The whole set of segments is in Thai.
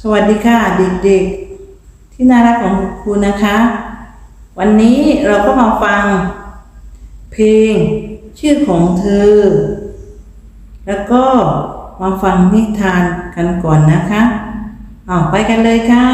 สวัสดีค่ะเด็กๆ ที่น่ารักของครูนะคะ วันนี้เราก็มาฟัง เพลงชื่อของเธอ แล้วก็มาฟังนิทานกันก่อนนะคะเอาไปกันเลยค่ะ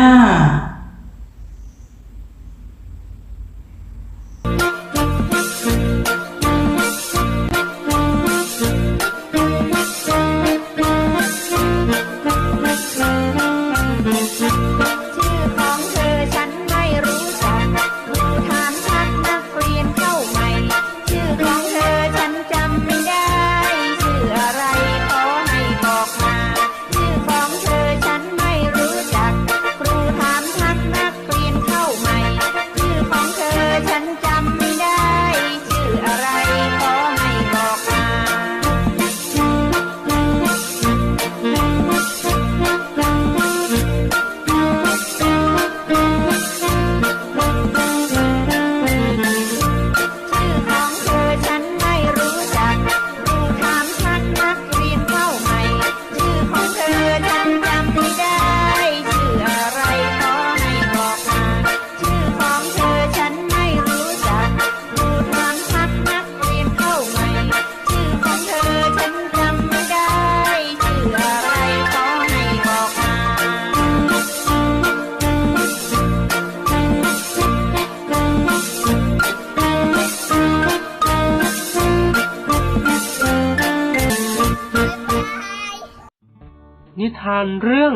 นิทานเรื่อง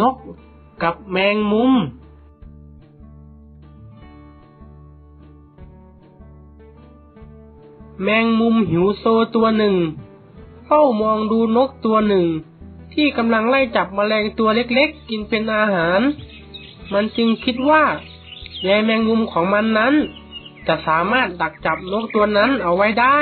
นกกับแมงมุม แมงมุมหิวโซตัวหนึ่ง เฝ้ามองดูนกตัวหนึ่ง ที่กำลังไล่จับแมลงตัวเล็กๆ กินเป็นอาหาร มันจึงคิดว่าใยแมงมุมของมันนั้น จะสามารถดักจับนกตัวนั้นเอาไว้ได้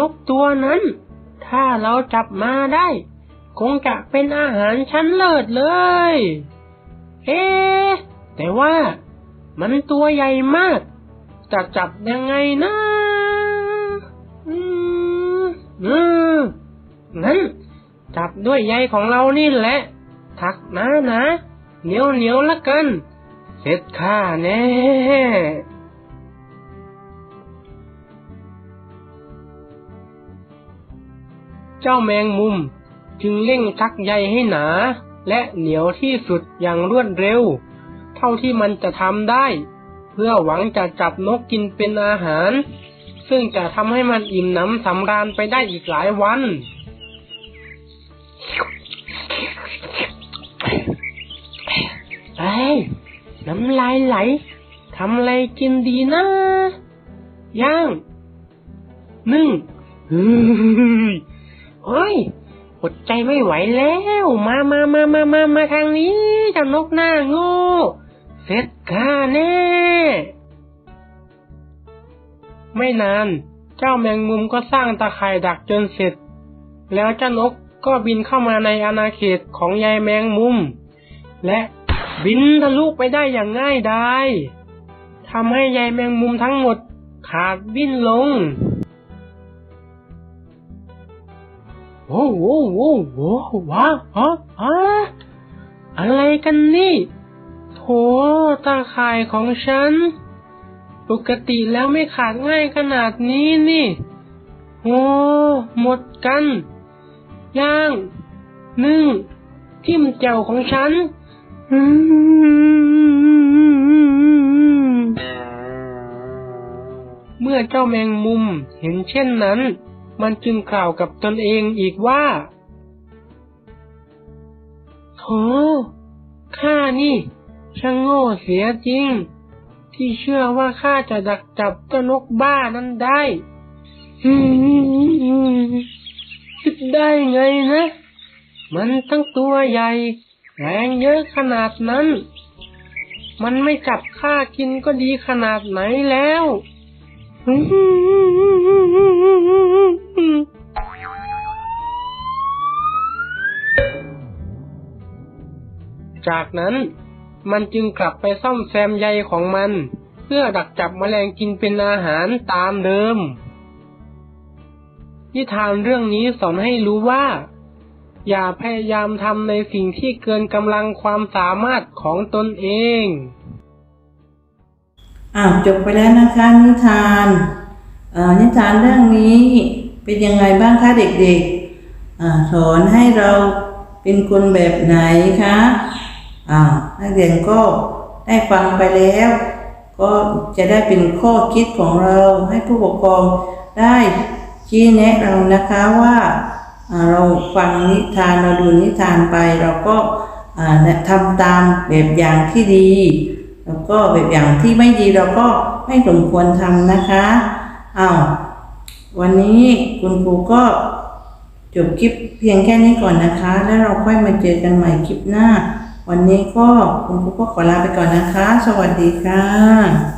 นกตัวนั้น ถ้าเราจับมาได้ คงจะเป็นอาหารชั้นเลิศเลย เอ๊แต่ว่ามันตัวใหญ่มาก จะจับยังไงนะอืมอืมงั้น จับด้วยใยของเรานี่แหละถักนะนะเหนียวเหนียวละกัน เสร็จข้าแน่ เจ้าแมงมุม จึงเร่งชักใยให้หนา และเหนียวที่สุดอย่างรวดเร็ว เท่าที่มันจะทำได้ เพื่อหวังจะจับนกกินเป็นอาหาร ซึ่งจะทำให้มันอิ่มหนำสำราญไปได้อีกหลายวันเอ้น้ำลายไหลทำอะไรกินดีนะ ย่าง นึ่ง เฮ้ย โอ้ยอดใจไม่ไหวแล้ว มามามามามามาทางนี้เจ้านกหน้าโง่เสร็จข้าแน่ ไม่นาน เจ้าแมงมุมก็สร้างตาข่ายดักจนเสร็จ แล้วเจ้านกก็บินเข้ามาในอาณาเขตของยายแมงมุม และบินทะลุไปได้อย่างง่ายดายทำให้ยายแมงมุมทั้งหมดขาดบินลง โอ้โหโอ้โหว้าฮะฮะอะไรกันนี่โถตาข่ายของฉัน ปกติแล้วไม่ขาดง่ายขนาดนี้นี่โอ้หมดกัน ย่าง นึ่ง ทิ่มแจ่วของฉันเมื่อเจ้าแมงมุมเห็นเช่นนั้น มันจึงกล่าวกับตนเองอีกว่าโถข้านี่ช่างโง่เสียจริง ที่เชื่อว่าข้าจะดักจับเจ้านกบ้านั้นได้คิดได้ไงนะ มันทั้งตัวใหญ่ แรงเยอะขนาดนั้น มันไม่จับข้ากินก็ดีขนาดไหนแล้ว จากนั้นมันจึงกลับไปซ่อมแซมใยของมัน เพื่อดักจับแมลงกินเป็นอาหารตามเดิม นิทานเรื่องนี้สอนให้รู้ว่า อย่าพยายามทำในสิ่งที่เกินกำลังความสามารถของตนเองอ้าวจบไปแล้วนะคะนิทานนิทานเรื่องนี้ เป็นยังไงบ้างคะเด็กๆอสอนให้เราเป็นคนแบบไหนคะอ่านักเรียนก็ได้ฟังไปแล้ว ก็จะได้เป็นข้อคิดของเราให้ผู้ปกครองได้ชี้แนะเรานะคะว่าเราฟังนิทานเราดูนิทานไป เราก็อ่าเนี่ยทำตามแบบอย่างที่ดี แล้วก็แบบอย่างที่ไม่ดีเราก็ไม่สมควรทำนะคะอ้าว วันนี้คุณครูก็จบคลิปเพียงแค่นี้ก่อนนะคะ แล้วเราค่อยมาเจอกันใหม่คลิปหน้า วันนี้ก็คุณครูก็ขอลาไปก่อนนะคะ สวัสดีค่ะ